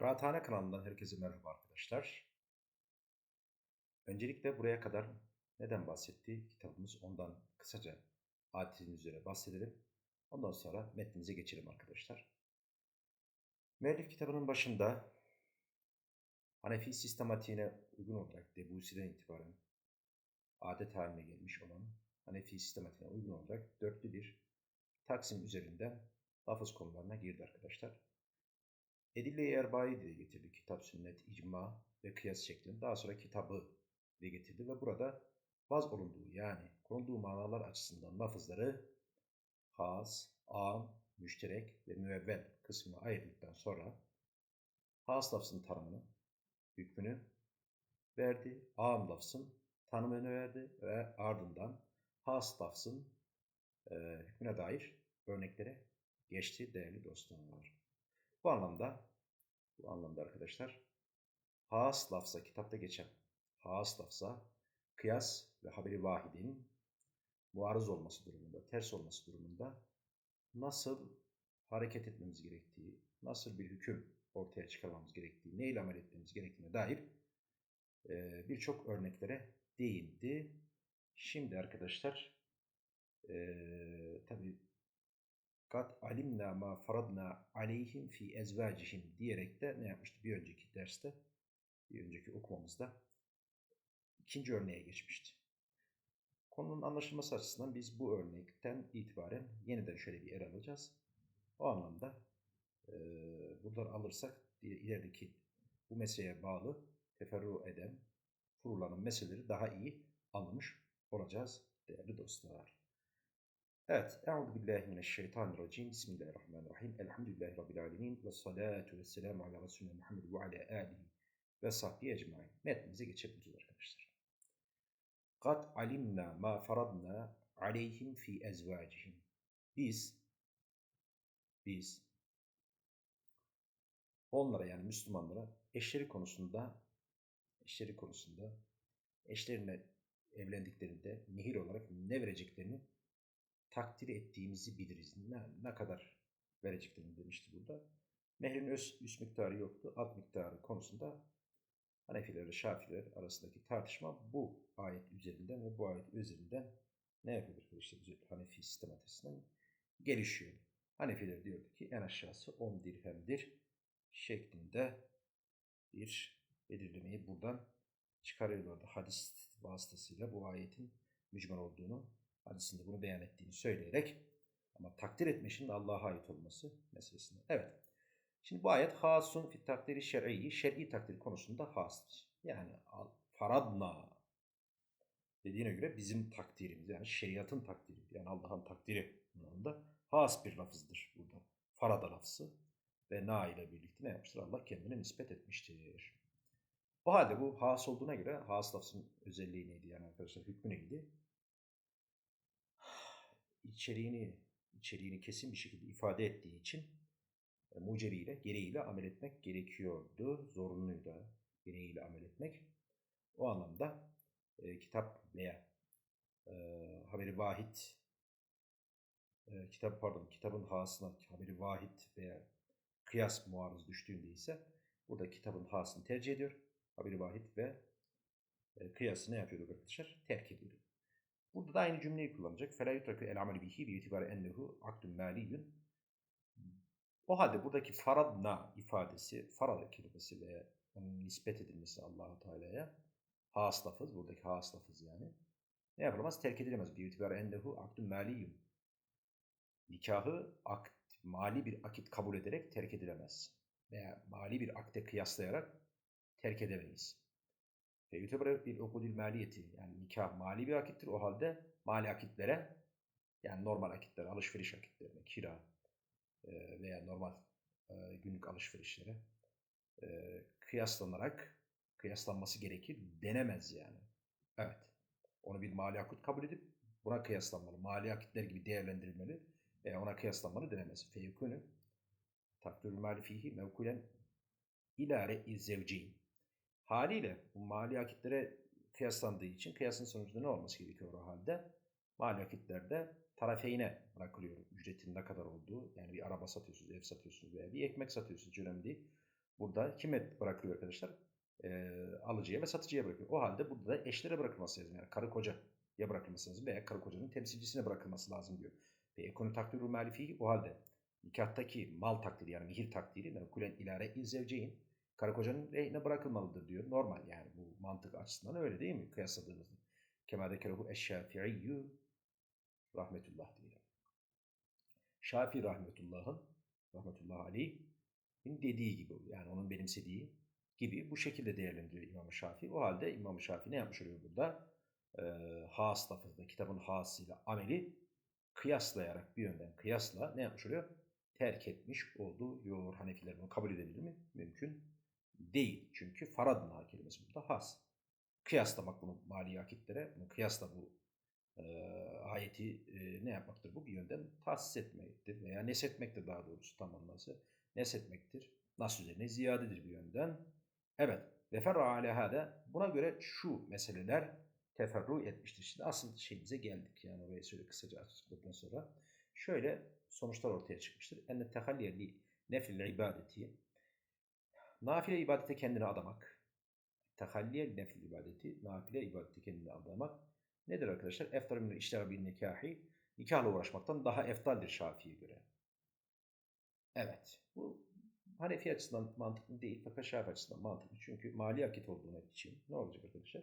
Kıraathane kanalından herkese merhaba arkadaşlar. Öncelikle buraya kadar neden bahsetti kitabımız ondan kısaca adetinin üzere bahsedelim. Ondan sonra metnimize geçelim arkadaşlar. Müellif kitabının başında Hanefi sistematiğine uygun olarak Debusi'den itibaren adet haline gelmiş olan Hanefi sistematiğine uygun olarak dörtlü bir taksim üzerinden lafız konularına girdi arkadaşlar. Edille-i Erba'yı dile getirdi. Kitap, sünnet, icma ve kıyas şeklinde. Daha sonra kitabı dile getirdi ve burada baz olunduğu yani konulduğu manalar açısından lafızları has, am, müşterek ve müevvel kısmına ayırdıktan sonra has lafzın tanımını, hükmünü verdi. Am lafzın tanımını verdi ve ardından has lafzın e, hükmüne dair örneklere geçti değerli dostlar. Bu anlamda, bu anlamda arkadaşlar, has lafza kitapta geçen has lafza kıyas ve haberi vahidin muarız olması durumunda, ters olması durumunda nasıl hareket etmemiz gerektiği, nasıl bir hüküm ortaya çıkarmamız gerektiği, ne ile amel etmemiz gerektiğine dair birçok örneklere değindi. Şimdi arkadaşlar tabii Kat alimna ma faradna aleyhim fi ezvacihim diyerek de ne yapmıştı bir önceki derste, bir önceki okumamızda ikinci örneğe geçmişti. Konunun anlaşılması açısından biz bu örnekten itibaren yeniden şöyle bir yer alacağız. O anlamda e, buradan alırsak ilerideki bu meseleye bağlı teferru eden, furulanan meseleleri daha iyi anlamış olacağız değerli dostlar. Evet, Euzu billahi mineşşeytanirracim. Bismillahirrahmanirrahim. Elhamdülillahi rabbil alamin ve salatu vesselamu ala resulina Muhammed ve ala alihi ve sahbihi ecmaîn. Metnimize geçebiliriz arkadaşlar. Kad alimna ma faradna aleyhim fi ezvacihim. Biz biz onlara yani Müslümanlara eşleri konusunda eşleri konusunda eşlerine evlendiklerinde mihir olarak ne vereceklerini takdir ettiğimizi biliriz. Ne, ne kadar vereceklerini demişti burada. Mehrin üst miktarı yoktu. Alt miktarı konusunda Hanefiler ve Şafiler arasındaki tartışma bu ayet üzerinden ve bu ayet üzerinden ne yapıyor arkadaşlar? Hanefi sistem açısından gelişiyor. Hanefiler diyordu ki en aşağısı 10 dirhemdir şeklinde bir belirlemeyi buradan çıkarıyorlardı. Hadis vasıtasıyla bu ayetin mücmen olduğunu hadisinde bunu beyan ettiğini söyleyerek ama takdir etme şimdi Allah'a ait olması meselesinde. Evet. Şimdi bu ayet hasun fit takdiri şer'i, şer'i takdir konusunda hastır. Yani faradna dediğine göre bizim takdirimiz yani şeriatın takdiri yani Allah'ın takdiri anlamında has bir lafızdır burada. Farada lafzı ve na ile birlikte ne yapmıştır? Allah kendine nispet etmiştir. O halde bu has olduğuna göre has lafzın özelliği neydi yani arkadaşlar hükmü neydi? İçeriğini içeriğini kesin bir şekilde ifade ettiği için e, mucebiyle, gereğiyle amel etmek gerekiyordu. Zorunluydu gereğiyle amel etmek. O anlamda e, kitap veya e, haberi vahid e, kitap pardon kitabın hasına haberi vahid veya kıyas muarız düştüğünde ise burada kitabın hasını tercih ediyor. Haberi vahid ve e, kıyası ne yapıyordu arkadaşlar? Terk ediyordu. Burada da aynı cümleyi kullanacak. فَلَا يُتْرَكُ الْعَمَلِ بِهِ بِيُتِبَارِ اَنَّهُ عَقْدٌ مَالِيٌّ O halde buradaki faradna ifadesi, farad kelimesi veya onun nispet edilmesi Allahu Teala'ya has lafız, buradaki has lafız yani. Ne yapılamaz? Terk edilemez. بِيُتِبَارِ اَنَّهُ عَقْدٌ مَالِيٌّ Nikahı akt, mali bir akit kabul ederek terk edilemez. Veya mali bir akte kıyaslayarak terk edemeyiz. Ve yütebre bil ukudil maliyeti yani nikah mali bir akittir. O halde mali akitlere yani normal akitler, alışveriş akitlerine, kira e, veya normal e, günlük alışverişlere e, kıyaslanarak kıyaslanması gerekir denemez yani. Evet. Onu bir mali akit kabul edip buna kıyaslanmalı. Mali akitler gibi değerlendirilmeli veya ona kıyaslanmalı denemez. Feyyukunu takdirül mali fihi mevkulen ilare zevciyin Haliyle bu mali akitlere kıyaslandığı için kıyasın sonucunda ne olması gerekiyor o halde? Mali akitlerde tarafeyne bırakılıyor ücretin ne kadar olduğu. Yani bir araba satıyorsunuz, ev satıyorsunuz veya bir ekmek satıyorsunuz önemli değil. burada kime bırakılıyor arkadaşlar? Ee, alıcıya ve satıcıya bırakıyor. O halde burada da eşlere bırakılması lazım. Yani karı kocaya bırakılması lazım veya karı kocanın temsilcisine bırakılması lazım diyor. Ve ekonu takdiru mali o halde nikahtaki mal takdiri yani mihir takdiri mevkulen ilare zevceyn karı kocanın rehine bırakılmalıdır diyor. Normal yani bu mantık açısından öyle değil mi? Kıyasladığımızda. Kema dekerehu eşşafi'iyyü rahmetullah diyelim. Şafi rahmetullah'ın rahmetullahi aleyh'in dediği gibi yani onun benimsediği gibi bu şekilde değerlendiriyor İmam Şafii. O halde İmam Şafii ne yapmış oluyor burada? Ee, has lafızda kitabın hasıyla ameli kıyaslayarak bir yönden kıyasla ne yapmış oluyor? Terk etmiş oluyor. Hanefiler bunu kabul edebilir mi? Mümkün değil. Çünkü faradna kelimesi burada has. Kıyaslamak bunu mali akitlere, bunu kıyasla bu e, ayeti e, ne yapmaktır? Bu bir yönden tahsis etmektir veya nesetmektir daha doğrusu tam anlamsı. Nesetmektir. Nas üzerine ziyadedir bir yönden. Evet. Ve ferra aleyhâde buna göre şu meseleler teferru etmiştir. Şimdi asıl şeyimize geldik. Yani orayı şöyle kısaca açıkladıktan sonra. Şöyle sonuçlar ortaya çıkmıştır. Enne tehalliye li nefil ibadeti nafile ibadete kendini adamak tehalliye nefil ibadeti nafile ibadete kendini adamak nedir arkadaşlar? Eftar minel işler bin nikahi nikahla uğraşmaktan daha eftaldir Şafii'ye göre. Evet. Bu Hanefi açısından mantıklı değil fakat Şafii açısından mantıklı. Çünkü mali akit olduğu için ne olacak arkadaşlar?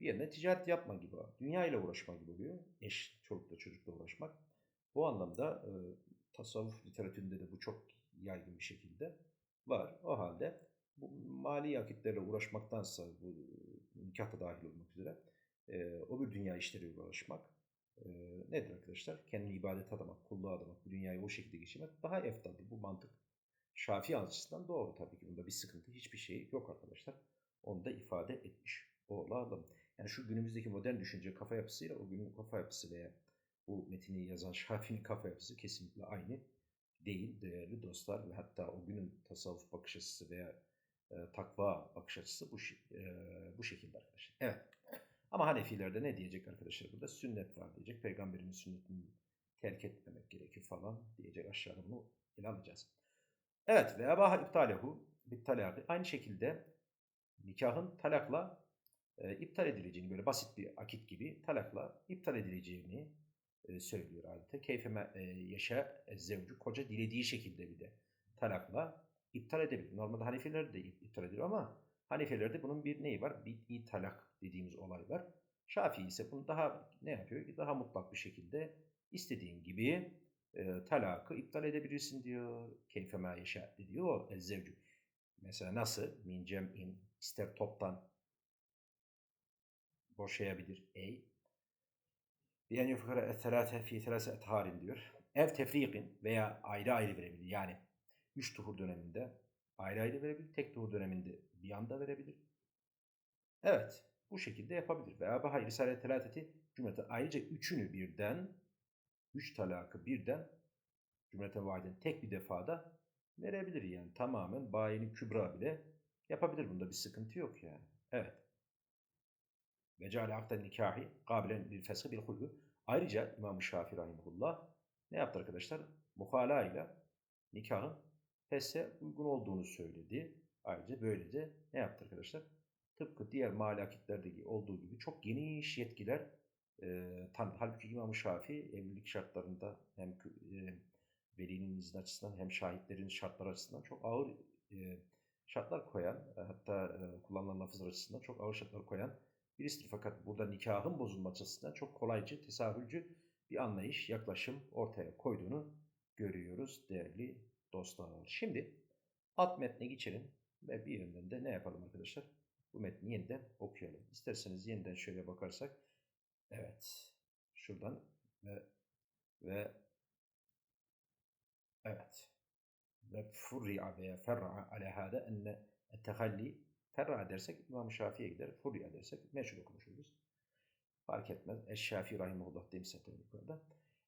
Bir yerine ticaret yapma gibi, dünya ile uğraşma gibi oluyor. Eş, çolukla çocukla uğraşmak. Bu anlamda e, tasavvuf literatüründe de bu çok yaygın bir şekilde var. O halde bu mali akitlerle uğraşmaktansa bu nikah da dahil olmak üzere e, o bir dünya işleriyle uğraşmak e, nedir arkadaşlar? Kendini ibadet adamak, kulluğa adamak, bu dünyayı o şekilde geçirmek daha eftaldir. Bu mantık Şafii açısından doğru tabii ki. Bunda bir sıkıntı, hiçbir şey yok arkadaşlar. Onu da ifade etmiş olalım. Yani şu günümüzdeki modern düşünce kafa yapısıyla o günün kafa yapısı veya bu metini yazan Şafii'nin kafa yapısı kesinlikle aynı değil değerli dostlar ve hatta o günün tasavvuf bakış açısı veya e, takva bakış açısı bu, e, bu şekilde arkadaşlar. Evet. Ama Hanefilerde ne diyecek arkadaşlar burada? Sünnet var diyecek. Peygamberin sünnetini terk etmemek gerekir falan diyecek. Aşağıda bunu ele alacağız. Evet. Ve ebaha iptalehu bittalaki. Aynı şekilde nikahın talakla e, iptal edileceğini böyle basit bir akit gibi talakla iptal edileceğini söylüyor adeta. Keyfeme e, yaşa zevcu koca dilediği şekilde bir de talakla iptal edebilir. Normalde Hanefilerde de iptal ediyor ama Hanefilerde bunun bir neyi var? Bir talak dediğimiz olay var. Şafii ise bunu daha ne yapıyor? Daha mutlak bir şekilde istediğin gibi e, talakı iptal edebilirsin diyor. Keyfeme yaşa diyor o zevcu. Mesela nasıl? Min cem'in ister toptan boşayabilir. Ey. Biyen yufkara ethelâte fi thelâse etharin diyor. Ev tefrikin veya ayrı ayrı verebilir. Yani üç tuhur döneminde ayrı ayrı verebilir. Tek tuhur döneminde bir anda verebilir. Evet. Bu şekilde yapabilir. Veya bahayı risale telateti cümlete ayrıca üçünü birden üç talakı birden cümlete vaiden tek bir defada verebilir yani. Tamamen bayini kübra bile yapabilir. Bunda bir sıkıntı yok yani. Evet. Ve ceale akden nikahi kabilen lil feshi bil hulü. Ayrıca İmam-ı Şafii Rahimullah ne yaptı arkadaşlar? Muhala ile nikahın fese uygun olduğunu söyledi. Ayrıca böylece ne yaptı arkadaşlar? Tıpkı diğer mali akitlerdeki olduğu gibi çok geniş yetkiler e, tan halbuki İmam-ı Şafii evlilik şartlarında hem e, velinin izni açısından hem şahitlerin şartları açısından çok ağır e, şartlar koyan hatta e, kullanılan lafızlar açısından çok ağır şartlar koyan birisidir. Fakat burada nikahın bozulması açısından çok kolaycı, tesahülcü bir anlayış, yaklaşım ortaya koyduğunu görüyoruz değerli dostlar. Şimdi alt metne geçelim ve bir yönden de ne yapalım arkadaşlar? Bu metni yeniden okuyalım. İsterseniz yeniden şöyle bakarsak. Evet. Şuradan ve ve evet. Ve furri'a veya ferra'a ala hâde enne ettehalli Ferra dersek İmam-ı Şafii'ye gider. Furya dersek meşhur okumuş oluruz. Fark etmez. Eşşafi rahimullah demiş zaten yukarıda.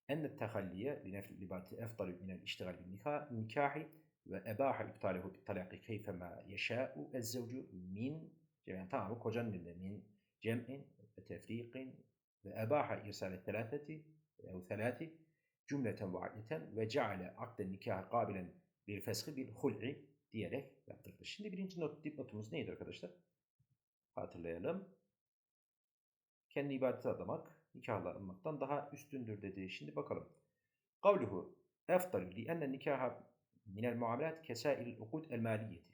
Enne tehalliye li nefli libati efdalu minel iştigal bin nikahi ve ebaha iptalehu bit talaqi keyfema yeşâ'u ezzevcu min yani tamamı kocanın elinde min cem'in ve tefriqin ve ebaha irsale telâfeti ev telâti cümleten vaideten ve ceale akden nikahı kabilen bil feshi bil hul'i diyerek yaptırdı. Şimdi birinci not, dipnotumuz neydi arkadaşlar? Hatırlayalım. Kendi ibadeti adamak, nikahla alınmaktan daha üstündür dedi. Şimdi bakalım. Kavluhu eftalü li enne nikaha minel muamelat kesairil ukud el maliyeti.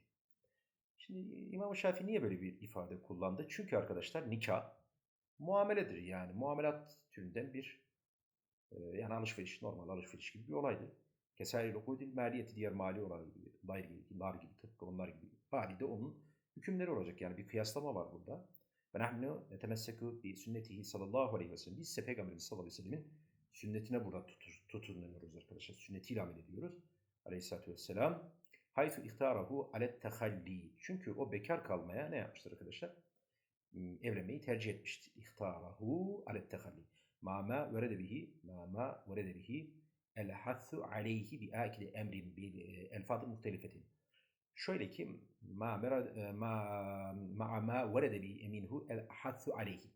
Şimdi İmam Şafii niye böyle bir ifade kullandı? Çünkü arkadaşlar nikah muameledir yani muamelat türünden bir e, yani alışveriş, normal alışveriş gibi bir olaydı. Kesairil ukudil maliyeti diğer mali olaylar gibi, dair gibi, nar gibi, tıpkı onlar gibi. Mali de onun hükümleri olacak yani bir kıyaslama var burada. Ve nahnu netemesseku bi sünnetihi sallallahu aleyhi ve sellem. Biz ise Peygamberimiz sallallahu aleyhi ve sellemin sünnetine burada tutur, tutunuyoruz arkadaşlar. Sünnetiyle amel ediyoruz. Aleyhisselatü vesselam. Haythu ihtarahu alet tehalli. Çünkü o bekar kalmaya ne yapmıştır arkadaşlar? Evlenmeyi tercih etmiştir. İhtarahu alet tehalli. Ma ma verede bihi, ma ma verede bihi el hathu aleyhi bi akide emrin bil elfazı muhtelifetin. Şöyle ki ma ma ma ma verede bi eminhu el hathu aleyhi.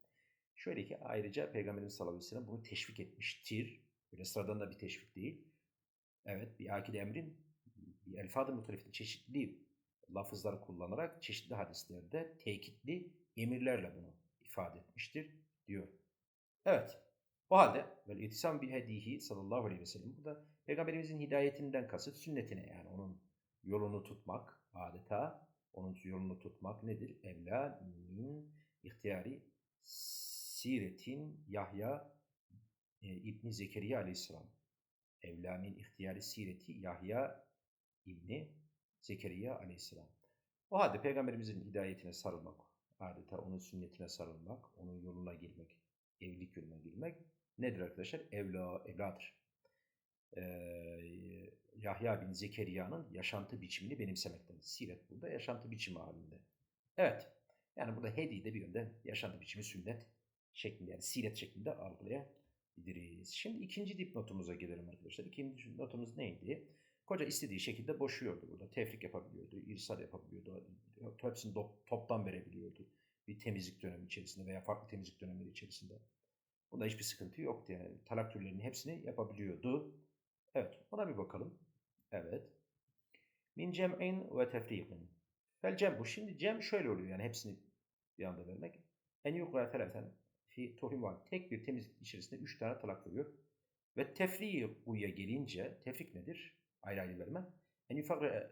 Şöyle ki ayrıca Peygamberimiz sallallahu aleyhi ve sellem bunu teşvik etmiştir. Böyle sıradan da bir teşvik değil. Evet bir akide emrin bir elfaz-ı muhtelifetin çeşitli lafızları kullanarak çeşitli hadislerde tekitli emirlerle bunu ifade etmiştir diyor. Evet. O halde vel itisam bi hedihi sallallahu aleyhi ve sellem burada peygamberimizin hidayetinden kasıt sünnetine yani onun yolunu tutmak adeta onun yolunu tutmak nedir? Evla min ihtiyari siretin Yahya e, İbni Zekeriya aleyhisselam. Evla min ihtiyari sireti Yahya İbni Zekeriya aleyhisselam. O halde peygamberimizin hidayetine sarılmak, adeta onun sünnetine sarılmak, onun yoluna girmek, evlilik yoluna girmek nedir arkadaşlar? Evla, evladır. Ee, Yahya bin Zekeriya'nın yaşantı biçimini benimsemekten. Siret burada yaşantı biçimi halinde. Evet. Yani burada hedi de bir yönden yaşantı biçimi sünnet şeklinde yani siret şeklinde algılayabiliriz. Şimdi ikinci dipnotumuza gelelim arkadaşlar. İkinci notumuz neydi? Koca istediği şekilde boşuyordu burada. Tefrik yapabiliyordu, irsal yapabiliyordu. Hepsini toptan verebiliyordu. Bir temizlik dönemi içerisinde veya farklı temizlik dönemleri içerisinde. Bunda hiçbir sıkıntı yoktu yani. Talak türlerinin hepsini yapabiliyordu. Evet, ona bir bakalım. Evet. Min cem'in ve tefriqin. Fel cem bu. Şimdi cem şöyle oluyor yani hepsini bir anda vermek. En yukra telaten fi tuhrim var. Tek bir temizlik içerisinde üç tane talak veriyor. Ve tefriquya gelince, tefrik nedir? Ayrı ayrı verme.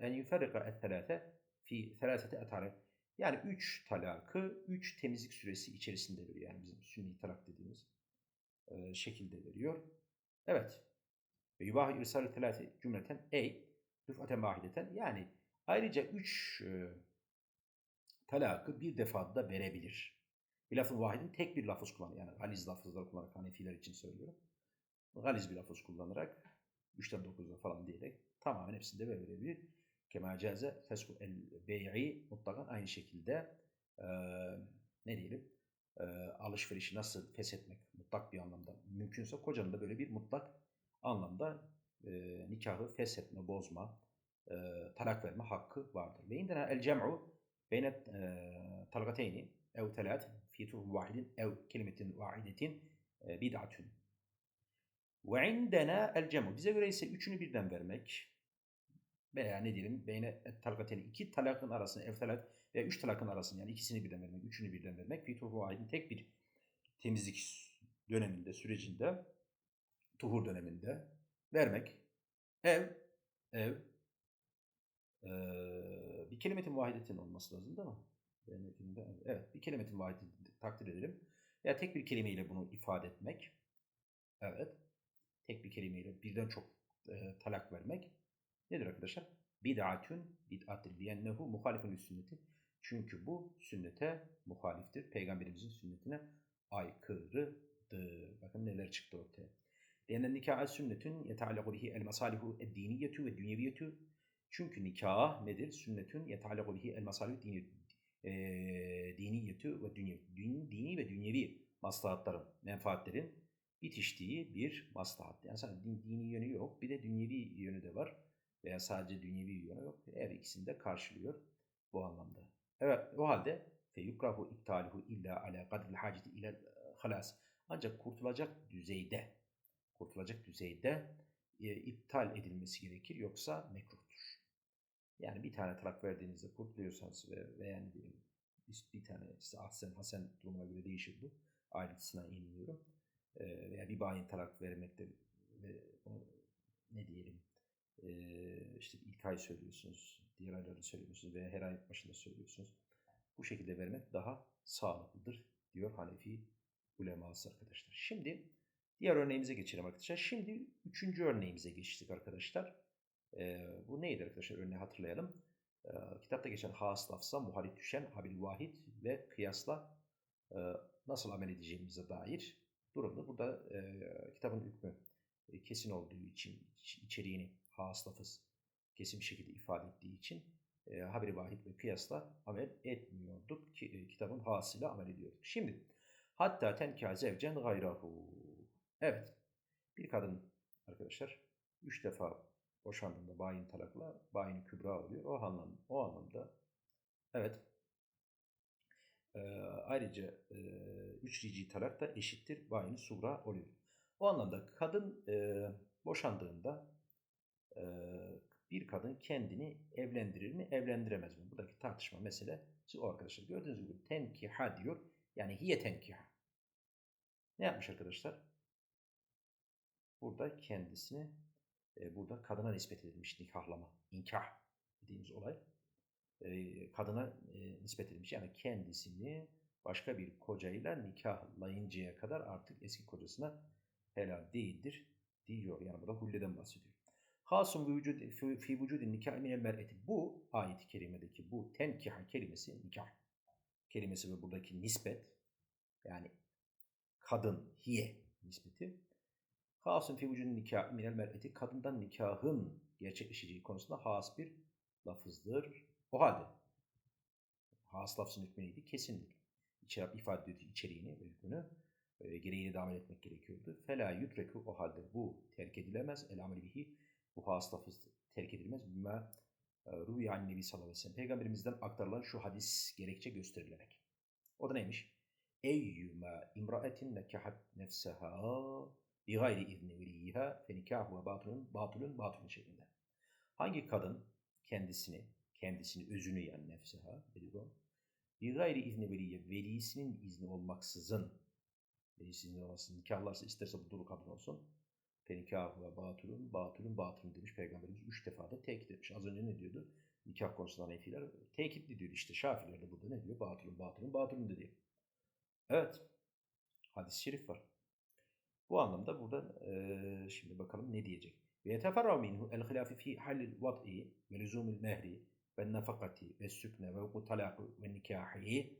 En yufarrika et-telate fi selasete etare. Yani üç talakı, üç temizlik süresi içerisinde veriyor. Yani bizim sünni talak dediğimiz e, şekilde veriyor. Evet. Ve yubahi irsal-i telate cümleten ey rıfaten vahideten. Yani ayrıca üç e, talakı bir defada verebilir. Bir lafın vahidin tek bir lafız kullanır. Yani galiz lafızları kullanarak Hanefiler için söylüyorum. Galiz bir lafız kullanarak 3'ten 9'a falan diyerek tamamen hepsinde verebilir. Kema caze fesku el bey'i mutlaka aynı şekilde e, ne diyelim e, alışverişi nasıl feshetmek mutlak bir anlamda mümkünse kocanın da böyle bir mutlak anlamda e, nikahı feshetme, bozma, e, talak verme hakkı vardır. Ve indena el cem'u beyne e, talgateyni ev telat fi tuhum vahidin ev kelimetin vahidetin e, bid'atun. Ve indena el cemu. Bize göre ise üçünü birden vermek veya ne diyelim beyne talakateni iki talakın arasını ev talak veya üç talakın arasını yani ikisini birden vermek, üçünü birden vermek fi tuhum vahidin tek bir temizlik döneminde, sürecinde tuhur döneminde vermek. Ev, ev ee, bir kelimetin vahidetin olması lazım değil mi? Evet, bir kelimetin vahidini takdir edelim. Ya tek bir kelimeyle bunu ifade etmek. Evet. Tek bir kelimeyle birden çok e, talak vermek. Nedir arkadaşlar? Bid'atun bid'attır. Liyennehu muhalifun sünneti. Çünkü bu sünnete muhaliftir. Peygamberimizin sünnetine aykırıdır. Bakın neler çıktı ortaya. Liyennen nikah sünnetün yeteallaku bihi el masalihu ed diniyetu ve dünyeviyetu. Çünkü nikah nedir? Sünnetün yeteallaku bihi el masalihu diniyetu e, diniyetü ve dünya, din, dini ve dünyevi maslahatların, menfaatlerin bitiştiği bir maslahat. Yani sadece din, dini yönü yok, bir de dünyevi yönü de var veya sadece dünyevi yönü yok. Her ikisini de karşılıyor bu anlamda. Evet, o halde fe yukrahu iptaluhu illa ala kadril haceti ile halas. Ancak kurtulacak düzeyde, kurtulacak düzeyde e, iptal edilmesi gerekir yoksa mekruhtur. Yani bir tane talak verdiğinizde kurtuluyorsanız ve ne diyelim bir, tane işte Ahsen Hasen durumuna göre değişir bu. Ayrıntısına inmiyorum. Ee, veya bir bayin talak vermekte ve onu ne diyelim e, işte ilk ay söylüyorsunuz, diğer aylarda söylüyorsunuz veya her ay başında söylüyorsunuz. Bu şekilde vermek daha sağlıklıdır diyor Hanefi uleması arkadaşlar. Şimdi diğer örneğimize geçelim arkadaşlar. Şimdi üçüncü örneğimize geçtik arkadaşlar. Ee, bu neydi arkadaşlar? Örneği hatırlayalım. Ee, kitapta geçen has lafza, muhalif düşen, habil vahid ve kıyasla e, nasıl amel edeceğimize dair durumda. Burada e, kitabın hükmü e, kesin olduğu için içeriğini has lafız kesin bir şekilde ifade ettiği için e, haberi vahid ve kıyasla amel etmiyorduk. Ki, e, kitabın hasıyla amel ediyorduk. Şimdi hatta tenkâ zevcen gayrahu. Evet. Bir kadın arkadaşlar üç defa boşandığında bayin talakla bayin kübra oluyor. O anlamda, o anlamda evet e, ayrıca e, üç rici talak da eşittir bayin sugra oluyor. O anlamda kadın e, boşandığında e, bir kadın kendini evlendirir mi, evlendiremez mi? Buradaki tartışma mesele. Siz arkadaşlar gördüğünüz gibi tenkiha diyor. Yani hiye tenkiha. Ne yapmış arkadaşlar? Burada kendisini e, burada kadına nispet edilmiş nikahlama, inkah dediğimiz olay. E, kadına e, nispet edilmiş. Yani kendisini başka bir kocayla nikahlayıncaya kadar artık eski kocasına helal değildir diyor. Yani burada hulleden bahsediyor. Hasum vücud fi vücudin nikah minel mer'eti. Bu ayet-i kerimedeki bu tenkiha kelimesi nikah kelimesi ve buradaki nispet yani kadın hiye nispeti Hasım fi vücudun nikah minel mer'eti kadından nikahın gerçekleşeceği konusunda has bir lafızdır. O halde has lafzın hükmü neydi? Kesindir. İçeri, ifade ediyordu içeriğini ve hükmünü e, gereğini devam etmek gerekiyordu. Fela yutreku o halde bu terk edilemez. El amel bihi bu has lafız terk edilmez. Bima Ruhi an Nebi sallallahu aleyhi. Peygamberimizden aktarılan şu hadis gerekçe gösterilerek. O da neymiş? Eyyüma imraetin nekahat nefseha bi gayri izni veliyiha fe nikahu ve batulun batulun batulun şeklinde. Hangi kadın kendisini, kendisini özünü yani nefseha bu. Bir gayri izni veliye, velisinin izni olmaksızın, velisinin izni olmaksızın nikahlarsa isterse bu duru kadın olsun. Fenikahı ve batulun, batulun, batulun demiş Peygamberimiz üç defa da tekit etmiş. Az önce ne diyordu? Nikah konusunda Hanefiler tekitli diyordu işte. Şafiler de burada ne diyor? Batulun, batulun, batulun dedi. Evet. Hadis-i şerif var. Bu anlamda burada e, şimdi bakalım ne diyecek. Ve yeteferra minhu el hilafi fi halil vat'i ve lüzumil mehri ve nafakati ve sükne ve vuku talaqı ve nikahi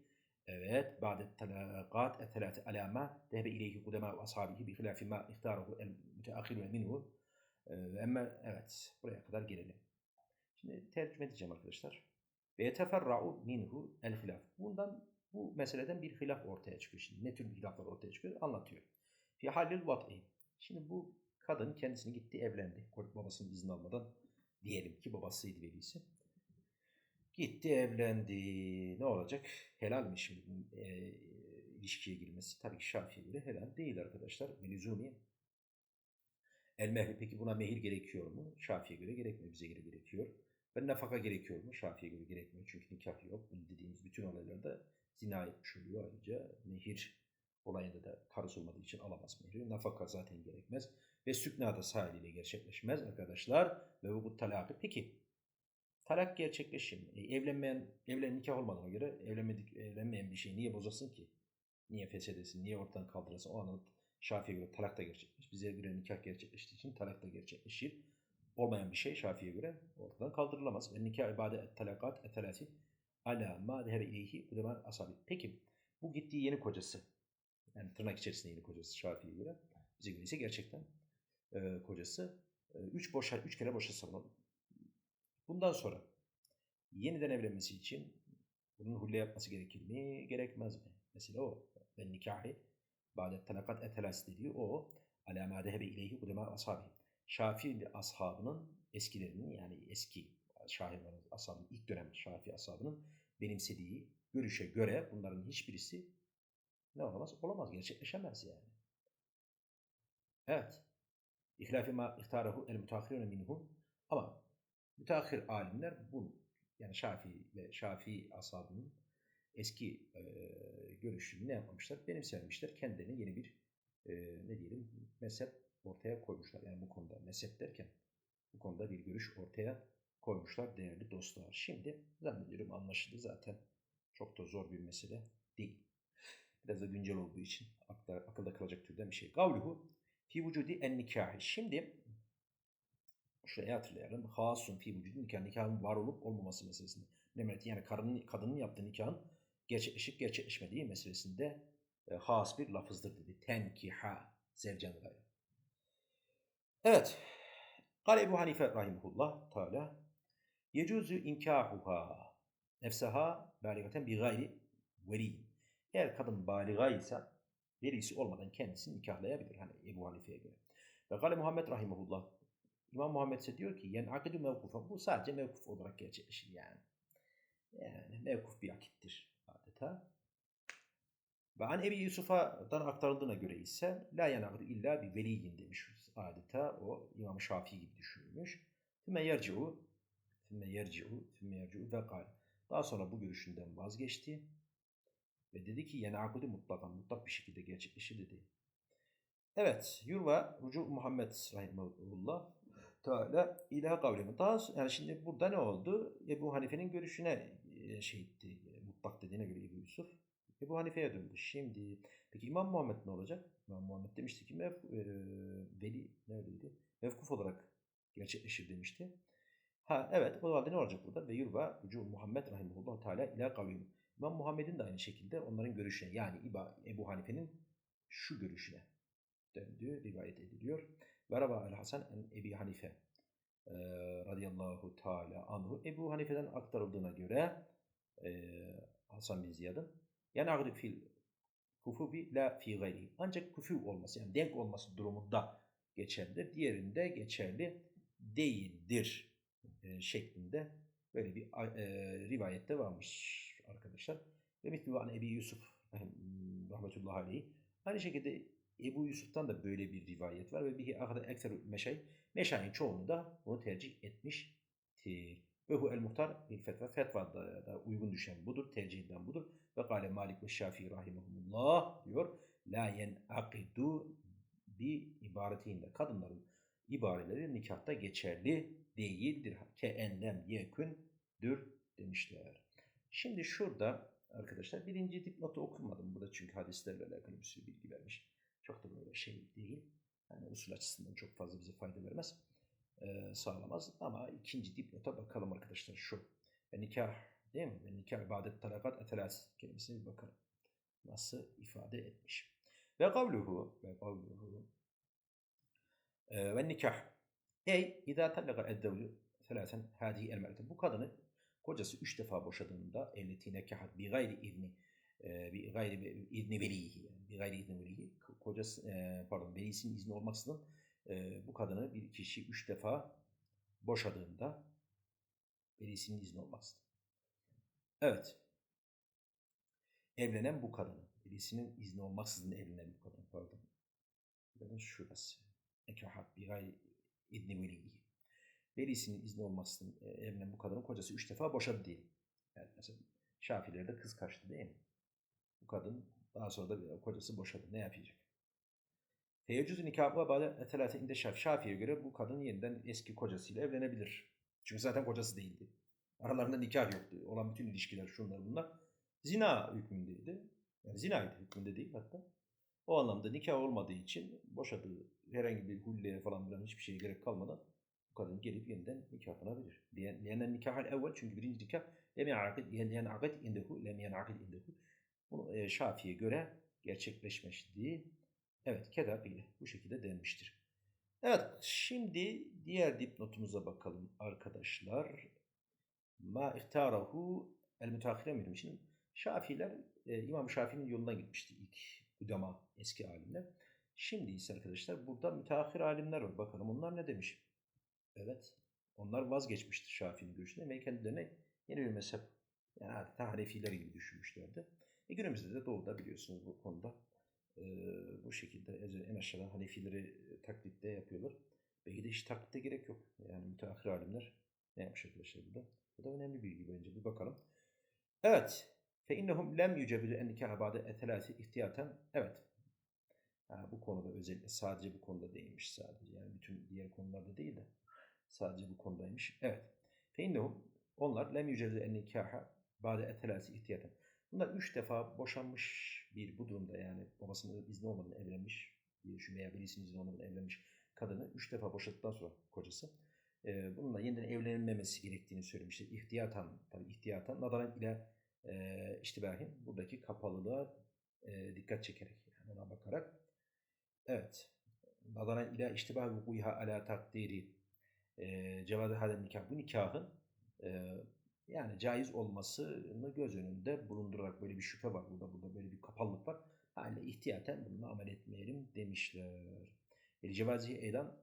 Evet, alâmâ dehbe ileyhi kudemâ ve ashabihi bi hilâfi mâ ihtâruhu el müteahhirûne minhu. Ama evet, buraya kadar gelelim. Şimdi tercüme edeceğim arkadaşlar. Ve yeteferra'u minhu el hilaf. Bundan, bu meseleden bir hilaf ortaya çıkıyor. Şimdi ne tür hilaflar ortaya çıkıyor anlatıyor. Fi halil vat'i. Şimdi bu kadın kendisini gitti evlendi. Babasının izni almadan diyelim ki babasıydı velisi. Gitti evlendi. Ne olacak? Helal mi şimdi e, ilişkiye girmesi? Tabii ki Şafii'ye göre helal değil arkadaşlar. Melizumi. El mehri peki buna mehir gerekiyor mu? Şafii'ye göre gerekmiyor. Bize göre gerekiyor. Ve nafaka gerekiyor mu? Şafii'ye göre gerekmiyor. Çünkü nikah yok. Bunu dediğimiz bütün olaylarda zina etmiş oluyor. Ayrıca mehir olayında da karısı olmadığı için alamaz mehri. Nafaka zaten gerekmez. Ve sükna da sahiliyle gerçekleşmez arkadaşlar. Ve bu talakı. Peki Talak gerçekleşir. E, evlenmeyen, evlen nikah olmadığına göre evlenmedik, evlenmeyen bir şeyi niye bozasın ki? Niye feshedesin, niye ortadan kaldırasın? O anlamda Şafii'ye göre talak da gerçekleşir. Bize göre nikah gerçekleştiği için talak da gerçekleşir. Olmayan bir şey Şafii'ye göre ortadan kaldırılamaz. Ve nikah ibade talakat etelati ala ma dehebe ileyhi ulema asabi. Peki bu gittiği yeni kocası yani tırnak içerisinde yeni kocası Şafii'ye göre bize göre ise gerçekten e, kocası e, üç boşa üç kere boşa Bundan sonra yeniden evlenmesi için bunun hulle yapması gerekir mi, gerekmez mi? Mesela o. Ben nikahı ba'det tenakat etelas dediği o. Alâ mâ dehebe ileyhi ulema ashabi. Şafii ashabının eskilerinin yani eski Şafii ashabının ilk dönem Şafii ashabının benimsediği görüşe göre bunların hiçbirisi ne olamaz? Olamaz, gerçekleşemez yani. Evet. İhlafi ma ihtarahu el mutahhirune minhum ama Müteahhir alimler bu yani Şafii ve Şafii ashabının eski e, görüşünü ne yapmamışlar? Benimsememişler. Kendilerine yeni bir e, ne diyelim mezhep ortaya koymuşlar. Yani bu konuda mezhep derken bu konuda bir görüş ortaya koymuşlar değerli dostlar. Şimdi zannediyorum anlaşıldı zaten. Çok da zor bir mesele değil. Biraz da güncel olduğu için akla, akılda kalacak türden bir şey. Kavluhu fi vücudi en nikahi. Şimdi şuraya hatırlayalım. Hasun fi vücudi nikah. Nikahın var olup olmaması meselesinde. Demek yani kadının, kadının yaptığı nikahın gerçekleşip gerçekleşmediği meselesinde e, has bir lafızdır dedi. Tenkiha. Zevcan gayrı. Evet. Kale Ebu Hanife rahimahullah teala yecuzu inkahuha nefseha baligaten bi gayri veli. Eğer kadın baliga ise velisi olmadan kendisini nikahlayabilir. Hani Ebu Hanife'ye göre. Ve Kale Muhammed rahimahullah İmam Muhammed ise diyor ki yani akidu mevkufa bu sadece mevkuf olarak gerçekleşir yani. Yani mevkuf bir akittir adeta. Ve an Ebi Yusuf'dan aktarıldığına göre ise la yanagdu illa bir veliyin demiş adeta o İmam Şafii gibi düşünülmüş. Fümme yerci'u fümme yerci'u fümme yerci'u ve kal. Daha sonra bu görüşünden vazgeçti ve dedi ki yenakudu mutlakan mutlak bir şekilde gerçekleşir dedi. Evet, yurva rucu Muhammed rahimahullah Teala ilahe kavlemi. Daha yani şimdi burada ne oldu? Ebu Hanife'nin görüşüne e, şey etti, mutlak dediğine göre Ebu Yusuf. Ebu Hanife'ye döndü. Şimdi peki İmam Muhammed ne olacak? İmam Muhammed demişti ki mev, e, veli neredeydi? Mevkuf olarak gerçekleşir demişti. Ha evet o halde ne olacak burada? Ve yurva rucu Muhammed rahimahullah Teala ilahe kavlemi. İmam Muhammed'in de aynı şekilde onların görüşüne yani İba, Ebu Hanife'nin şu görüşüne döndüğü rivayet ediliyor. Ve Rava el-Hasan en Ebi Hanife e, radıyallahu teala anhu. Ebu Hanife'den aktarıldığına göre e, Hasan bin Ziyad'ın yani agri fil kufubi la fi gayri. Ancak kufu olması yani denk olması durumunda geçerlidir. Diğerinde geçerli değildir e, şeklinde böyle bir e, rivayette varmış arkadaşlar. Ve mitlu an Ebi Yusuf rahmetullahi aleyh. Aynı şekilde Ebu Yusuf'tan da böyle bir rivayet var ve bihi ahada ekser meşay. Meşayin çoğunu da bunu tercih etmiştir. Ve hu el muhtar bil fetva. Fetvada da uygun düşen budur. Tercihinden budur. Ve kale Malik ve Şafii rahimahumullah diyor. La yen akidu bi ibaretinde. Kadınların ibareleri nikahta geçerli değildir. Ke endem yekündür demişler. Şimdi şurada arkadaşlar birinci dipnotu okumadım burada çünkü hadislerle alakalı bir sürü bilgi vermiş. Çok da böyle şey değil. Yani usul açısından çok fazla bize fayda vermez. Ee, sağlamaz. Ama ikinci dipnota bakalım arkadaşlar şu. Ve nikah değil mi? Ve nikah ibadet talakat etelas kelimesine bir bakalım. Nasıl ifade etmiş. Ve kavluhu ve kavluhu e, ve nikah ey idâ tallaka eddevlü selasen hâdihi el Bu kadını kocası üç defa boşadığında elleti nekahat bi gayri izni bir gayri izni velihi bir gayri izni velihi kocası pardon velisinin izni olmaksızın bu kadını bir kişi üç defa boşadığında velisinin izni olmaksızın. Evet. Evlenen bu kadın. Velisinin izni olmaksızın evlenen bu kadın. Pardon. Bakın şurası. Nekahat bir gayri izni velihi. Velisinin izni olmaksızın evlenen bu kadının kocası üç defa boşadı diye. Yani mesela Şafilerde kız kaçtı değil mi? Bu kadın daha sonra da kocası boşadı. Ne yapacak? Feyecüzü nikahı bağlı etelate inde şaf. Göre bu kadın yeniden eski kocasıyla evlenebilir. Çünkü zaten kocası değildi. Aralarında nikah yoktu. Olan bütün ilişkiler şunlar bunlar. Zina hükmündeydi. Yani zinaydı hükmünde değil hatta. O anlamda nikah olmadığı için boşadığı herhangi bir hulleye falan filan hiçbir şeye gerek kalmadan bu kadın gelip yeniden nikahlanabilir. Liyenen nikahal evvel çünkü birinci nikah lem yanakid yanakid indehu lem yanakid indehu bu e, Şafii'ye göre gerçekleşmişti. Evet, keda bile bu şekilde denmiştir. Evet, şimdi diğer dipnotumuza bakalım arkadaşlar. Ma ihtarahu el müteahhire? Şimdi Şafiiler, e, İmam Şafii'nin yolundan gitmişti ilk udama, eski alimler. Şimdi ise arkadaşlar burada müteahhir alimler var. Bakalım onlar ne demiş? Evet, onlar vazgeçmiştir Şafii'nin görüşüne ve kendilerine yeni bir mezhep, yani adeta Hanefiler gibi düşünmüşlerdi. E günümüzde de doğuda biliyorsunuz bu konuda e, bu şekilde en aşağıdan Hanefileri taklitte yapıyorlar. Belki de hiç taklitte gerek yok. Yani müteahhir alimler Ne yapmış arkadaşlar burada? Bu da önemli bilgi bence. Bir bakalım. Evet. Fe innehum lem yücebidu en nikah ba'de etelasi ihtiyaten. Evet. Ha, bu konuda özellikle sadece bu konuda değinmiş sadece. Yani bütün diğer konularda değil de sadece bu konudaymış. Evet. Fe innehum onlar lem yücebidu en nikaha ba'de etelasi ihtiyaten. Bunlar üç defa boşanmış bir bu durumda yani babasının izni olmadan evlenmiş diye düşün veya birisinin izni olmadan evlenmiş kadını üç defa boşadıktan sonra kocası e, bununla yeniden evlenilmemesi gerektiğini söylemiştir. İhtiyatan, tabi ihtiyatan, nadaran ile e, iştibahin buradaki kapalılığa e, dikkat çekerek yani ona bakarak evet nadaran ile iştibah vukuiha ala takdiri e, cevadı halen nikah bu nikahın e, yani caiz olmasını göz önünde bulundurarak böyle bir şüphe var burada burada böyle bir kapalılık var. Haliyle ihtiyaten bununla amel etmeyelim demişler. El cevazi eydan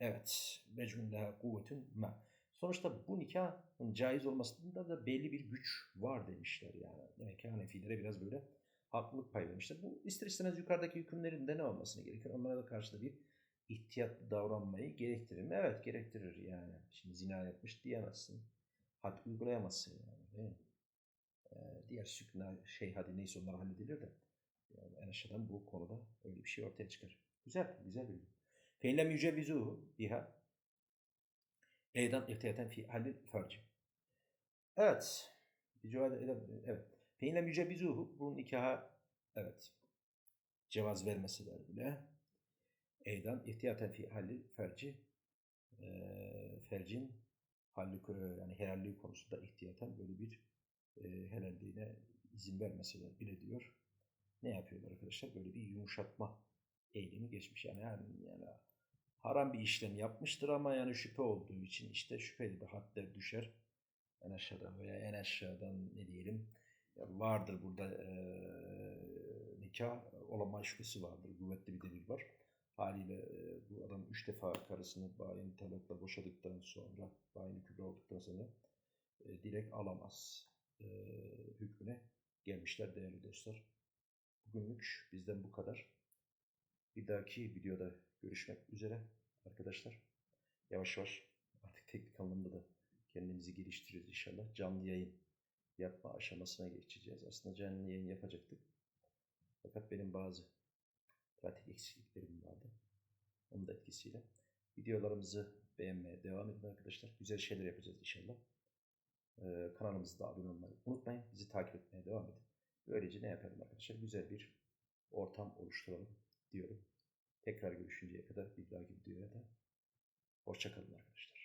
evet mecnun leha kuvvetün ma. Sonuçta bu nikahın caiz olmasında da belli bir güç var demişler yani. Demek ki Hanefilere biraz böyle haklılık pay vermişler. Bu ister istemez yukarıdaki hükümlerin de ne olmasını gerekir? Onlara da karşı da bir ihtiyatlı davranmayı gerektirir mi? Evet gerektirir yani. Şimdi zina yapmış diyemezsin. Had uygulayamazsın yani değil diğer sükna şey hadi neyse onlar halledilir de yani en aşağıdan bu konuda öyle bir şey ortaya çıkar. Güzel, güzel bir Feynlem yücevizuhu biha eydan ihtiyaten fi halil farcı. Evet. Evet. Feynlem yücevizuhu bunun nikaha evet cevaz vermeseler bile eydan ihtiyaten fi halil ferci e, fercin halli yani helalliği konusunda ihtiyaten böyle bir e, helalliğine izin vermeseler bile diyor. Ne yapıyorlar arkadaşlar? Böyle bir yumuşatma eğilimi geçmiş. Yani, yani, yani haram bir işlem yapmıştır ama yani şüphe olduğu için işte şüpheli bir hadler düşer. En aşağıdan veya en aşağıdan ne diyelim vardır burada e, nikah olama şüphesi vardır. Kuvvetli bir delil var. Haliyle e, bu adam üç defa karısını bayin talakla boşadıktan sonra, bayin kübra olduktan sonra e, direkt alamaz e, hükmüne gelmişler değerli dostlar. Bugünlük bizden bu kadar. Bir dahaki videoda görüşmek üzere arkadaşlar. Yavaş yavaş artık teknik anlamda da kendimizi geliştiririz inşallah. Canlı yayın yapma aşamasına geçeceğiz. Aslında canlı yayın yapacaktık. Fakat benim bazı pratik eksikliklerim vardı. Onun da etkisiyle. Videolarımızı beğenmeye devam edin arkadaşlar. Güzel şeyler yapacağız inşallah. Ee, kanalımızda abone olmayı unutmayın. Bizi takip etmeye devam edin. Böylece ne yapalım arkadaşlar? Güzel bir ortam oluşturalım diyorum. Tekrar görüşünceye kadar bir dahaki videoya da hoşçakalın arkadaşlar.